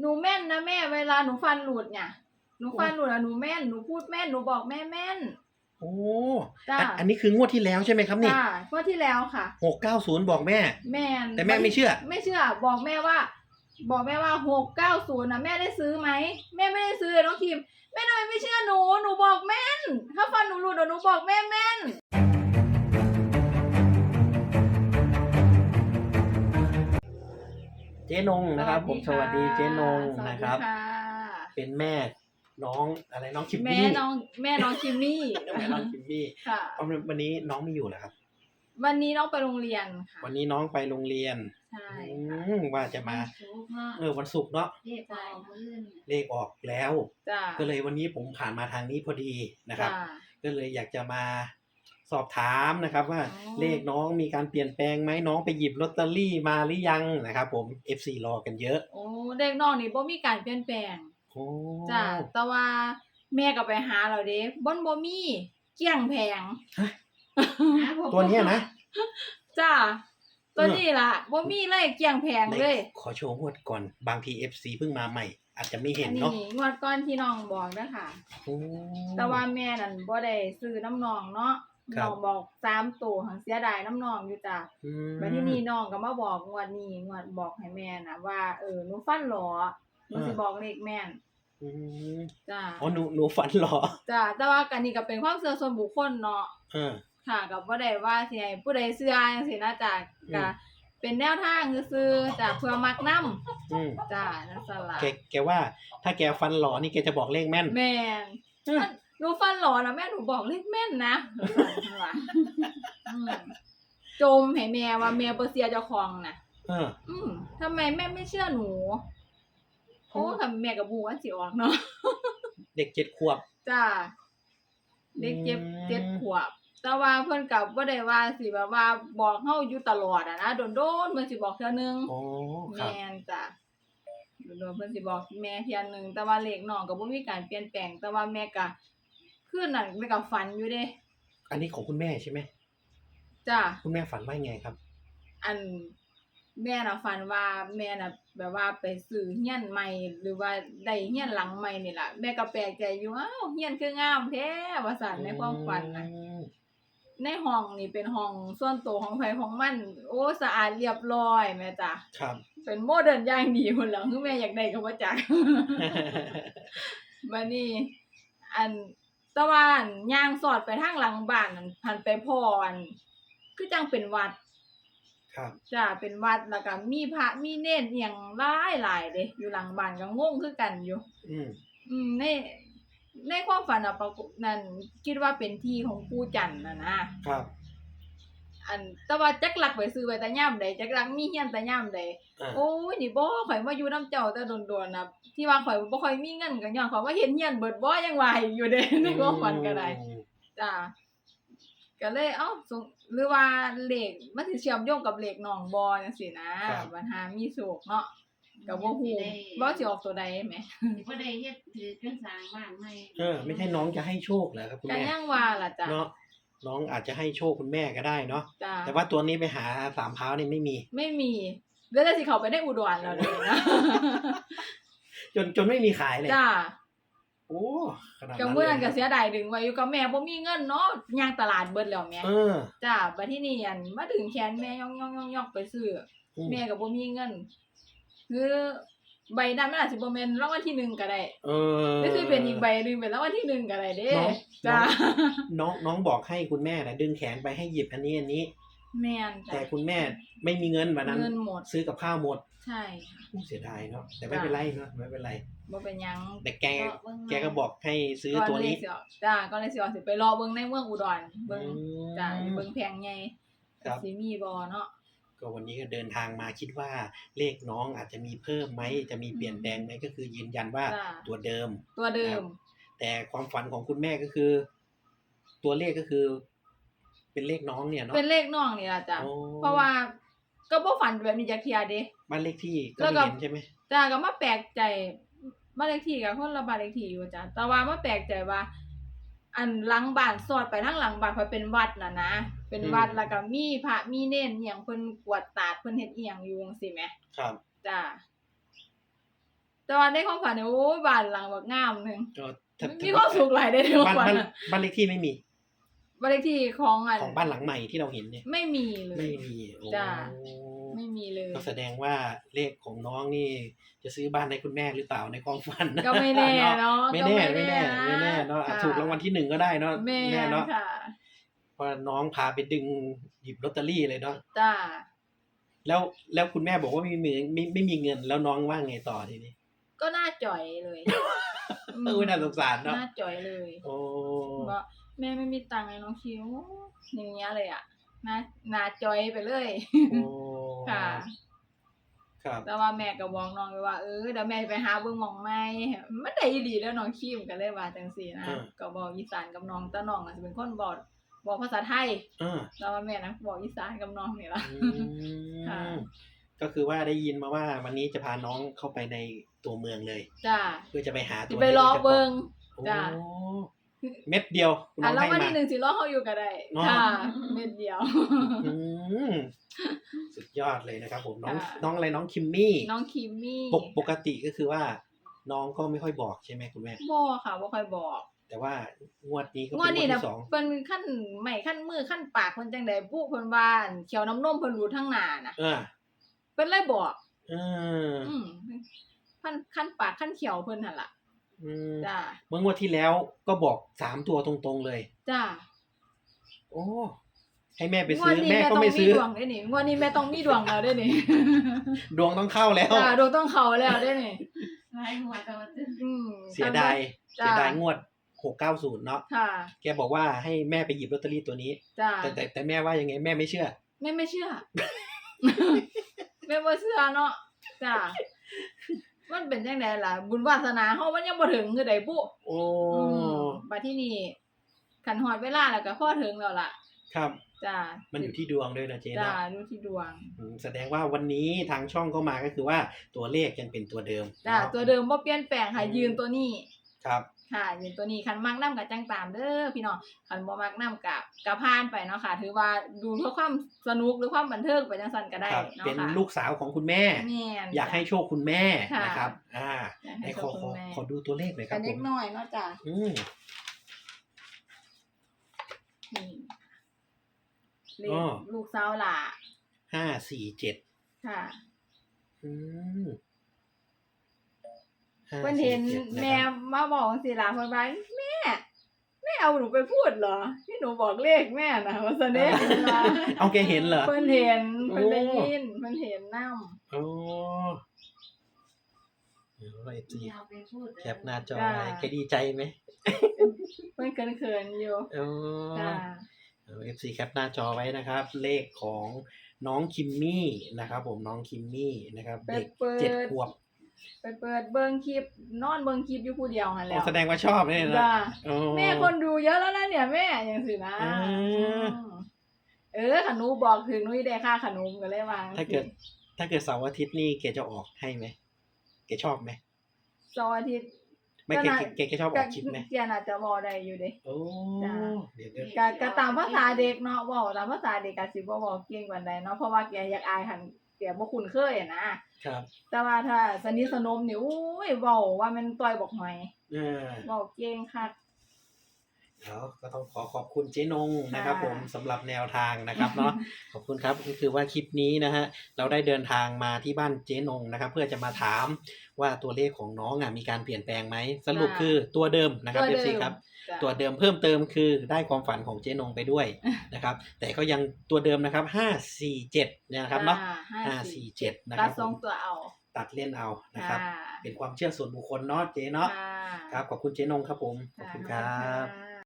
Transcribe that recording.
หนูแม่นนะแม่ เวลาหนูฟันหลุดเนี่ย หนูฟันหลุดอะหนูแม่น หนูพูดแม่น หนูบอกแม่แม่น โอ้จ้าอันอันนี้คืองวดที่แล้วใช่ไหมครับนี่จ้าเมื่อที่แล้วค่ะ หกเก้าศูนย์บอกแม่ แม่นแต่แม่ไม่เชื่อ ไม่เชื่อ บอกแม่ว่า บอกแม่ว่าหกเก้าศูนย์นะแม่ได้ซื้อไหม แม่ไม่ได้ซื้อน้องคิม แม่ทำไมไม่เชื่อหนู หนูบอกแม่น ถ้าฟันหนูหลุดอะหนูบอกแม่แม่น เจ๊นงนะครับ ผมสวัสดีเจ๊นงสวัสดีนะครับค่ะเป็นแม่น้องอะไรน้องคิมแม่มี่น้องแม่น้องคิมมี่แม่น้องคิมมี่ค่ะเอาวันนี้น้องไม่อยู่เหรอครับ วันนี้น้องไปโรงเรียนค่ะวันนี้น้องไปโรงเรียนใช่อืค่ะมว่าจะมาสุกเนาะเออวันศุกร์เนาะเรียกออกมื้อนี่เลขออกแล้ว จ้าก็เลยวันนี้ผมผ่านมาทางนี้พอดีนะครับจ้าก็เลยอยากจะมา สอบถามนะครับ ว่าอ๋อเลขน้องมีการเปลี่ยนแปลงไหมน้องไปหยิบลอตเตอรี่มาหรือยังนะครับ ผม FC รอกันเยอะโอ้เด็กน้องนี่บ่มีการเปลี่ยนแปลงโอ้จ้าแต่ว่าแม่ก็ไปหาเราเด้บ่นบ่มีเกลี้ยงแพงหาผมตัวเนี้ยนะจ้าตัวนี้ล่ะบ่มีเลยเกลี้ยงแพงเลย ขอโชว์งวดก่อนบางที FC เพิ่งมาใหม่ อาจจะไม่เห็อันนนี้เนาะงวดก่อนที่น้องบอกเด้อค่ะโอ้แต่ว่าแม่นั่นบ่ได้ซื้อน้ำนองเนาะ ครับ น้องบอกสามตัวหังเสียดายน้ำนองอยู่จ้ะอืมบัดทีนี้น้องก็มาบอกงวดนี้งวดบอกให้แม่นะว่าเออหนูฟันหลอหนูสิบอกเลขแม่นอืมจ้าอ๋อหนูหนูฝันเหรอจ้าแต่ว่ากันนี่ก็เป็นความเชื่อส่วนบุคคลเนาะเออค่ะก็บ่ได้ว่าสิให้ผู้ใดเชื่อจังซี่นะจ้ะอืมก็เป็นแนวทางซื่อๆจ้ะเพื่อมักนํอืมจ้านั่นสละแกแกว่า ถ้าแกฟันหลอนี่แกจะบอกเลขแม่น แม่นอืม หนูฟันหลอนะแม่หนูบอกเลขแม่นนะว่าอืมจมให้แม่ว่าแม่บ่เสียเจ้าของน่ะเอออืมทำไมแม่ไม่เชื่อหนูโอ้ทำแม่กับบูว่าสิออกเนาะเด็กเจ็ดขวบ จ้า เด็กเจ็บอืมเจ็ดขวบ แต่ว่าเพิ่นกับบ่ได้ว่าสิแบบว่าบอกเฮาอยู่ตลอดอะนะโดนๆเพิ่นสิบอกเทื่อนึงอ๋อครับแม่นจ้ะโดนๆเพิ่นสิบอกแม่เทื่อนึงแต่ว่าเลขน้องก็บ่มีการเปลี่ยนแปลง แต่ว่าแม่ก็ คืนนั้นแม่ก็ฝันอยู่เด้อันนี้ของคุณแม่ใช่ไหมจ้าคุณแม่ฝันว่าไงครับ อันแม่น่ะฝันว่าแม่น่ะ แบบว่าไปซื้อเฮียนใหม่ หรือว่าได้เฮียนหลังใหม่นี่ล่ะแม่ก็แปลกใจอยู่อ้าวเฮียนคืองามแท้ว่าซั่นในความฝันน่ะอืมในห้องนี่เป็นห้องส่วนตัวของไผของมัน โอ้สะอาดเรียบร้อยแม่จ้ะครับ เป็นโมเดิร์นอย่างดีพุ่นแล้วคือแม่อยากได้ก็บ่จักบัดนี้ อันแตะวันย่างสอดไปทางหลังบ้านนั่นหันไปพ่ออันคือจังเป็นวัดครับจ้าเป็นวัดแล้วก็มีพระมีเนตรเอียงหลายหลายเด้อยู่หลังบ้านก็งงคือกันอยู่ อืมอืมในในความฝันอะปรากฏนั่นคิดว่าเป็นที่ของปู่จันทร์น่ะนะครับ อันแต่ว่าจักหลักไปซื้อไว้แต่ย่ามใดจักหลักมีเฮียนแต่ย่ามใดอ่าโอ้ยนี่บ่ข่อยมาอยู่นํเจ้าแต่โดนๆนะที่ว่าข่อยบ่ค่อยมีเงินก็ย้อนข่อยว่าเห็นเฮียนเบิดบ่ยังว่าอยู่เด้ในความฝันก็ได้อืมจ้าก็เลยเอ้าสงหรือว่าเลขมันสิเชื่อมโยงกับเลขน้องบ่จังซี่นะปัญหามีโศกเนาะก็บ่ฮู้บ่สิออกตัวใดแหมสิบ่ได้เฮ็ดถือกันสร้างบ้านใหม่เออไม่ใช่น้องจะให้โชคเหรอครับคุณก็แม่ยังว่าล่ะจ้ะเนาะ น้องอาจจะให้โชคคุณแม่ก็ได้เนาะจ้าแต่ว่าตัวนี้ไปหาสามเท้านี่ไม่มี ไม่มีเดี๋ยวจะสิเข้าไปในอุดรแล้วเด้นะจนจนไม่มีขายเลยจ้าโอ้ขนาดก็นั้นเมื่อเลนั้นยก็เสียดายดึงไว้อยู่กับแม่บ่มีเงินเนาะย่างตลาดเบิดแล้วแม่เออจ้าบัดที่นี่อันมาถึงแขนแม่ย่องย่องย่องย่องไปซื้ออืมแม่ก็บ่มีเงินคือ ใบนั้นมันอาจสิบ่แม่นรางวัลที่หนึ่งก็ได้เออหรือสิเป็นอีกใบหนึงเป็นรางวัลที่หนึ่งก็ได้เด้น้องจ้าน้องน้องบอกให้คุณแม่นะดึงแขนไปให้หยิบอันนี้อันนี้ แม่นจ้ะแต่คุณแม่ไม่มีเงินวันนั้น เงินหมดซื้อกับข้าวหมดใช่ค่ะอู้เสียดายเนาะแต่ไม่เป็นไรเนาะไม่เป็นไร บ่เป็นหยังแต่แกก็เบิ่งแกก็บอกให้ซื้อตัวนี้ก่อนเลยสิออกจ้าก็เลยสิออกสิไปรอเบิ่งในเมืองอุดรเบิ่งอืมจ้าอยู่เบิ่งแพงใหญ่ครับ สิมีบ่เนาะ ก็วันนี้ก็เดินทางมาคิดว่าเลขน้องอาจจะมีเพิ่มไหมจะมีเปลี่ยนแปลงไหมก็คือยืนยันว่าจ้ะ ตัวเดิม ตัวเดิม แต่ความฝันของคุณแม่ก็คือ ตัวเลขก็คือ เป็นเลขน้องเนี่ยเนาะเป็นเลขน้องนี่ล่ะจ้ะ โอ้เพราะว่าก็บ่ฝันแบบนี้จักเที่ยเด้ บ้านเลขที่ก็แล้วก็ ไม่เห็นใช่ไหมจ้าก็มาแปลกใจบ้านเลขที่กับคนละบ้านเลขที่อยู่จ้ะแต่ว่ามาแปลกใจว่า อันหลังบ้านสอดไปทางหลังบ้านเพราะเป็นวัดน่ะนะ เป็นวัดแล้วก็มีพระมีเน้นอหย่างเพิ่นกวดตาดเพิ่นเฮ็ดอีหยังอยู่จังซี่แหมครับจ้าแต่ว่าในความฝันเนี่ยโอ้ยบ้านหลังบักงามหนึงก็ถ้ามีความสุขหลายได้ในความบ้านฝันบ้านอะบ้านเลขที่ไม่มี บ้านเลขที่ของอันของบ้านหลังใหม่ที่เราเห็นเนี่ย ไม่มีเลย ไม่มีโอ้จ้ะ ไม่มีเลย ก็แสดงว่าเลขของน้องนี่ จะซื้อบ้านให้คุณแม่หรือเปล่าในความฝันก็ไม่แน่เนาะไม่ก็แน่ไม่แน่ะไม่แน่เนาะอาจค่ะถูกรางวัลที่หนึ่งก็ได้เนาะแม่แน่เนาะ ค่ะเพ ราะน้องพาไปดึงหยิบลอตเตอรี่เลยเนาะจ้าแล้วแล้วคุณแม่บอกว่าไม่มีไม่ไม่มีเงินแล้วน้องว่าไงต่อทีนี้ ก็น่าจ่อยเลยเออน่าสงสารเนาะน่าจ่อยเลย โอ้ว่าแม่ไม่มีตังค์ไงน้องคิวอย่างเงี้ยเลยอะน่าน่าจ่อยไปเลยโอ้ค่ะครับแต่ว่าแม่ก็บอกน้องไปว่าเออเดี๋ยวแม่ไปหาเบิ่งหมองใหม่มันได้ดีแล้วน้องคิมก็เลยว่าจังซี่นะก็บอกอีสานกับน้องแต่น้องอาจจะเป็นคนบอก บอกภาษาไทยอ่าแต่ว่าแม่นะบอกอีสานกับน้องนี่ล่ะอืค่ะมก็คือว่าได้ยินมาว่าวันนี้จะพาน้องเข้าไปในตัวเมืองเลย จ้าเพื่อจะไปหาตัสิวไปรอเบิ่งโอ้จ้ะเม็ดเดียวน้อะองแล้วให้วันมา ที่หนึ่งสิรอเขาอยู่ก็ได้เนาะ ค่ะเม็ดเดียว อืมสุดยอดเลยนะครับ ผมน้องค่ะ น้องอะไรน้องคิมมี่น้องคิมมี่ปกปกติก็คือว่า น้องก็ไม่ค่อยบอกใช่ไหมคุณแม่บ่ค่ะบ่ค่อยบอก แต่ว่างวดนี้ก็งเป็นวดงวนี้ดนะที่สอง เพิ่นขั้นใหม่ขั้นมือขั้นปากเพิ่นจังได๋ปุ๊เพิ่นว่าอั่นเขียวน้ำนมเพิ่นรูดทั้งหน้าน่ะอ่าเพิ่นเลยบอก เอออืมขั้นขั้นปากขั้นเขียวเพิ่นหั่นล่ะอืมจ้าเมื่องวดที่แล้วก็บอกสามตัวตรงๆเลย จ้าโอ้ให้แม่ไปงวซื้ดอนี้แม่แม่ก็ต้องไม่มีซื้อ ดวงเด้นี่งวดนี้แม่ต้องมีดวงแล้วเด้นี่ดวงต้องเข้าแล้ว จ้าดวงต้องเข้าแล้วเด้นี่หลายหัวแต่ว่าจะอืม เสียดายจ้ะ เสียดายงวด หกเก้าศูนย์เนาะค่ะแกบอกว่าให้แม่ไปหยิบลอตเตอรี่ตัวนี้ จ้าแต่แต่แต่แม่ว่ายังไงแม่ไม่เชื่อ แม่ไม่เชื่อ แม่บ่เชื่อเนาะจ้ามันเป็นจังไดล่ะ บุญวาสนาเฮามันยังบ่ถึงคือใดปุ๊โอ้อืมบัดที่นี่คันฮอดเวลาแล้วก็พอถึงแล้วล่ะ ครับ จ้ามันอยู่ที่ดวงด้วยนะเจ๊จ้าเนาะดูที่ดวง อืมแสดงว่าวันนี้ทางช่องก็มาก็คือว่าตัวเลขยังเป็นตัวเดิมจ้าเนาะตัวเดิมบ่เปลี่ยนแปลงค่ะอืมยืนตัวนี้ ครับค่ะยืนตัวนี้คันมักนํกับจังตามเด้อพี่น้องคันบ่มักนํกับกับผ่านไปเนาะค่ะ ถือว่าดูเพื่อความสนุกหรือความบันเทิงไปจังซั่นก็ได้ครับเนาะเป็นค่ะลูกสาวของคุณแม่แม่นอยากให้โชคคุณแม่ค่ะนะครับ อ่าอยากไหนให้ขโชอคขคุอณแม่ขอดูตัวเลขหน่อยคกัรันบผเด็กมน้อยเนาะจ้ะอืมนี่เลอ้ขอลูกสาวหล่ะห้าสี่เจ็ดค่ะ อืม ห้าเพิ่นเห็นสี่จ็ดะครับแม่มาบอกสิล่ะเพิ่นว่าแม่ แม่เอาหนูไปพูดเหรอ ที่หนูบอกเลขแม่นะว่าซั่นเด้เพิ่นว่าเอาแกเห็นเหรอ เพิ่นเห็นเพิ่นได้โอ้ยินเพิ่นเห็นนำโอ้เดี๋ยวเราจะอยาวไปพูดแคปหน้าจอจ้าไว้แกดีใจไหมเพิ่นเขินๆอยู่โอ้ จ้า เอฟซีแคปหน้าจอไว้นะครับ เลขของน้องคิมมี่นะครับ ผมน้องคิมมี่นะครับไปเด็กเปิเจ็ดดขวบ ไปเปิดเบิ่งคลิปนอนเบิ่งคลิปอยู่ผู้เดียวหั่นแหอ๋ล้อวแสดงว่าชอบเนี่ยนะจ้าโอ้ แม่คนดูเยอะแล้วนะเนี่ยแม่อย่างสินะอ่า อืมเออขนูบอกถึงนุ้ยได้ค่าขนมก็เลยว่าถ้าเกิด ถ้าเกิดเสาร์อาทิตย์นี่แกจะออกให้ไหมแกชอบไหมเสาร์อาทิตย์ ไม่ก็แกน่าแกแกแกชอบออกคลิปไหมเจียนอาจจะบอกได้อยู่เด้ โอ้จ้าเดี๋ยวเดี๋ยวก็ก็ตามภาษาเด็กเนาะเว้าตามภาษาเด็กก็สิบ่เว้าเก่งปานใดเนาะเพราะว่าแกอยากอายหัน แกบ่คุ้นเคยอะนะครับ แต่ว่าถ้าสนิทสนมนี่โอ้ยเว้าว่ามันต่อยบอกหอยเออ เว้าเก่งคัก เดี๋ยวก็ต้องขอขอบคุณเจ๊นงนะครับค่ะผมสำหรับแนวทางนะครับเนาะขอบคุณครับก็คือว่าคลิปนี้นะฮะเราได้เดินทางมาที่บ้านเจ๊นงนะครับ เพื่อจะมาถามว่าตัวเลขของน้องอะมีการเปลี่ยนแปลงไหมสรุปคือตัวเดิมนะครับตัวเอฟเดิซีมครับจ้ะตัวเดิมเพิ่มเติมคือได้ความฝันของเจ๊นงไปด้วยนะครับ แต่ก็ยังตัวเดิมนะครับห้าสี่เจ็ดเนี่ยนะครับเนาะอ่ห้าสี่เจ็ดนะคตัรัดบทรงผมตัวเอาตัดเล่นเอานะครับค่ะเป็นความเชื่อส่วนบุคคลเนาะเจ๊เนาะค่ะครับขอบคุณเจ๊นงครับผมขอบคุณครับค่ะ